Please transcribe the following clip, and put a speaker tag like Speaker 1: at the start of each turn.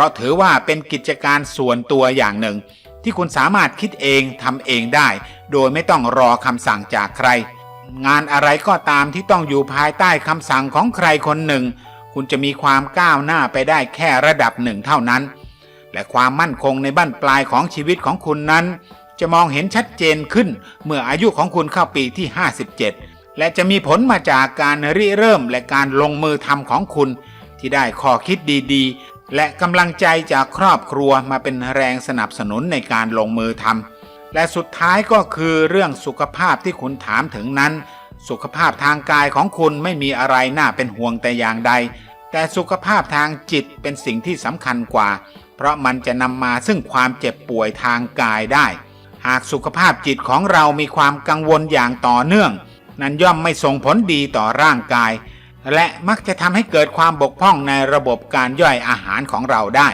Speaker 1: เพราะถือว่าเป็นกิจการส่วนตัวอย่างหนึ่ง ที่คุณสามารถคิดเองทำเองได้ โดยไม่ต้องรอคำสั่งจากใคร งานอะไรก็ตามที่ต้องอยู่ภายใต้คำสั่งของใครคนหนึ่ง คุณจะมีความก้าวหน้าไปได้แค่ระดับหนึ่งเท่านั้น และความมั่นคงในบั้นปลายของชีวิตของคุณนั้น จะมองเห็นชัดเจนขึ้น เมื่ออายุของคุณเข้าปีที่ 57 และจะมีผลมาจากการริเริ่มและการลงมือทำของคุณ ที่ได้ข้อคิดดีๆ และกำลังใจจากครอบครัวมาเป็นแรงสนับสนุนในการลงมือทำและสุดท้ายก็คือเรื่องสุขภาพที่คุณถามถึงนั้น สุขภาพทางกายของคุณไม่มีอะไรน่าเป็นห่วงแต่อย่างใด แต่สุขภาพทางจิตเป็นสิ่งที่สำคัญกว่า เพราะมันจะนำมาซึ่งความเจ็บป่วยทางกายได้ หากสุขภาพจิตของเรามีความกังวลอย่างต่อเนื่อง นั้นย่อมไม่ส่งผลดีต่อร่างกาย และมักจะทำให้เกิดความบกพร่องในระบบการย่อยอาหารของเราได้